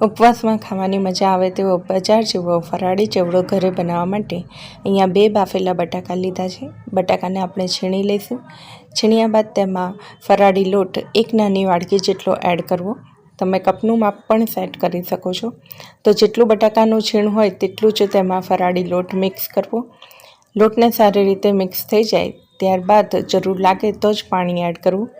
ઉપવાસમાં ખાવાની મજા આવે તેવો બજાર જેવો, ફરાળી ચેવડો ઘરે બનાવવા માટે અહીંયા બે બાફેલા બટાકા લીધા છે. બટાકાને આપણે છીણી લઈશું. છીણ્યા બાદ તેમાં ફરાળી લોટ એક નાની વાડકી જેટલો એડ કરવો. તમે કપનું માપ પણ સેટ કરી શકો છો. તો જેટલું બટાકાનું છીણ હોય તેટલું જ તેમાં ફરાળી લોટ મિક્સ કરવો. લોટને સારી રીતે મિક્સ થઈ જાય, ત્યારબાદ જરૂર લાગે તો જ પાણી એડ કરવું.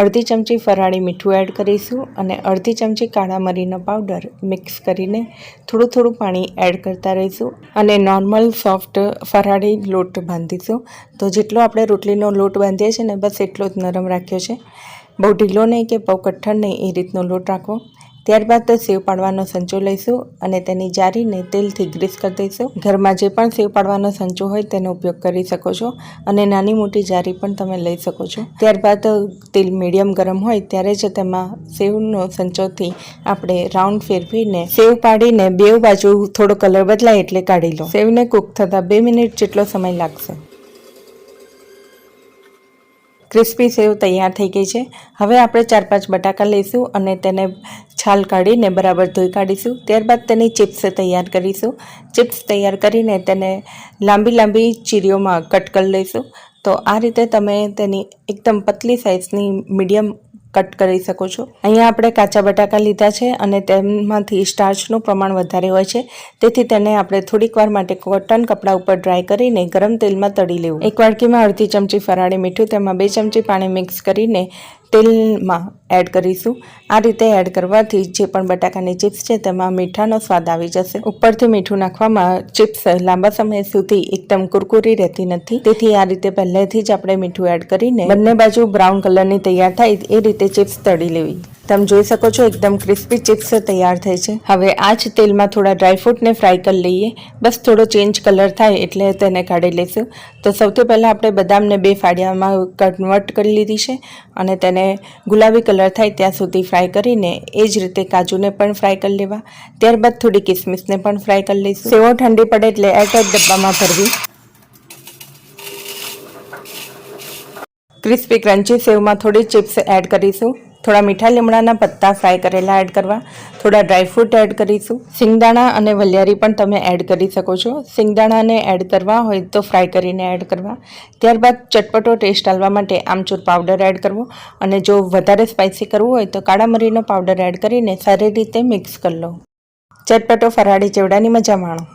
અડધી ચમચી ફરાળી મીઠું એડ કરીશું અને અડધી ચમચી કાળા મરીનો પાવડર મિક્સ કરીને થોડું થોડું પાણી એડ કરતા રહીશું અને નોર્મલ સોફ્ટ ફરાળી લોટ બાંધીશું. તો જેટલો આપણે રોટલીનો લોટ બાંધીએ છીએ ને બસ એટલો જ નરમ રાખ્યો છે. બહુ ઢીલો નહીં કે બહુ કઠણ નહીં એ રીતનો લોટ રાખવો. ત્યારબાદ સેવ પાડવાનો સંચો લઈશું અને તેની જારીને તેલથી ગ્રીસ કરી દઈશું. ઘરમાં જે પણ સેવ પાડવાનો સંચો હોય તેનો ઉપયોગ કરી શકો છો અને નાની મોટી જારી પણ તમે લઈ શકો છો. ત્યારબાદ તેલ મીડિયમ ગરમ હોય ત્યારે જ તેમાં સેવનો સંચોથી આપણે રાઉન્ડ ફેરવીને સેવ પાડીને બે બાજુ થોડો કલર બદલાય એટલે કાઢી લો. સેવને કૂક થતાં બે મિનિટ જેટલો સમય લાગશે. ક્રિસ્પી સેવ તૈયાર થઈ ગઈ છે. હવે આપણે ચાર પાંચ બટાકા લઈશું અને તેને છાલ કાઢીને બરાબર ધોઈ કાઢીશું. ત્યારબાદ તેની ચિપ્સ તૈયાર કરીશું. ચિપ્સ તૈયાર કરીને તેને લાંબી લાંબી ચીરીઓમાં કટ કરી લઈશું. તો આ રીતે તમે તેની એકદમ પતલી સાઇઝની મીડિયમ કટ કરી શકો છો. અહીંયા આપણે કાચા બટાકા લીધા છે અને તેમાંથી સ્ટાર્ચનું પ્રમાણ વધારે હોય છે. તેથી તેને આપણે થોડીક વાર માટે કોટન કપડા ઉપર ડ્રાય કરીને ગરમ તેલમાં તળી લેવું. એક વાડકીમાં અડધી ચમચી ફરાળી મીઠું, તેમાં બે ચમચી પાણી મિક્સ કરીને તેલમાં એડ કરીશું. આ રીતે એડ કરવાથી જે પણ બટાકાની ચિપ્સ છે તેમાં મીઠાનો સ્વાદ આવી જશે. ઉપરથી મીઠું નાખવામાં ચિપ્સ લાંબા સમય સુધી એકદમ કુરકુરી રહેતી નથી. તેથી આ રીતે પહેલેથી જ આપણે મીઠું એડ કરીને બંને બાજુ બ્રાઉન કલરની તૈયાર થાય એ રીતે ચિપ્સ તળી લેવી. તમે જોઈ શકો છો, એકદમ ક્રિસ્પી ચિપ્સ તૈયાર થઈ છે. હવે આ જ તેલમાં થોડા ડ્રાયફ્રૂટને ફ્રાય કરી લઈએ. બસ થોડો ચેન્જ કલર થાય એટલે તેને કાઢી લઈશું તો સૌથી પહેલાં આપણે બદામને બે ફાડિયામાં કન્વર્ટ કરી લીધી છે અને તેને ગુલાબી કલર થાય ત્યાં સુધી ફ્રાય કરીને એ જ રીતે કાજુને પણ ફ્રાય કરી લેવા. ત્યારબાદ થોડી કિસમિસને પણ ફ્રાય કરી લઈશું. સેવો ઠંડી પડે એટલે એરટાઈટ ડબ્બામાં ભરવી. ક્રિસ્પી ક્રન્ચી સેવમાં થોડી ચિપ્સ એડ કરીશું. થોડા મીઠા લીમડાના પત્તા ફ્રાય કરેલા એડ કરવા, થોડા ડ્રાયફ્રૂટ એડ કરીશું. સિંગદાણા અને વલિયારી પણ તમે એડ કરી શકો છો. સિંગદાણાને એડ કરવા હોય તો ફ્રાય કરીને એડ કરવા. ત્યારબાદ ચટપટો ટેસ્ટ આવવા માટે આમચૂર પાવડર એડ કરવો અને જો વધારે સ્પાઇસી કરવું હોય તો કાળા મરીનો પાવડર એડ કરીને સારી રીતે મિક્સ કરી લો. ચટપટો ફરાળી ચેવડાની મજા માણો.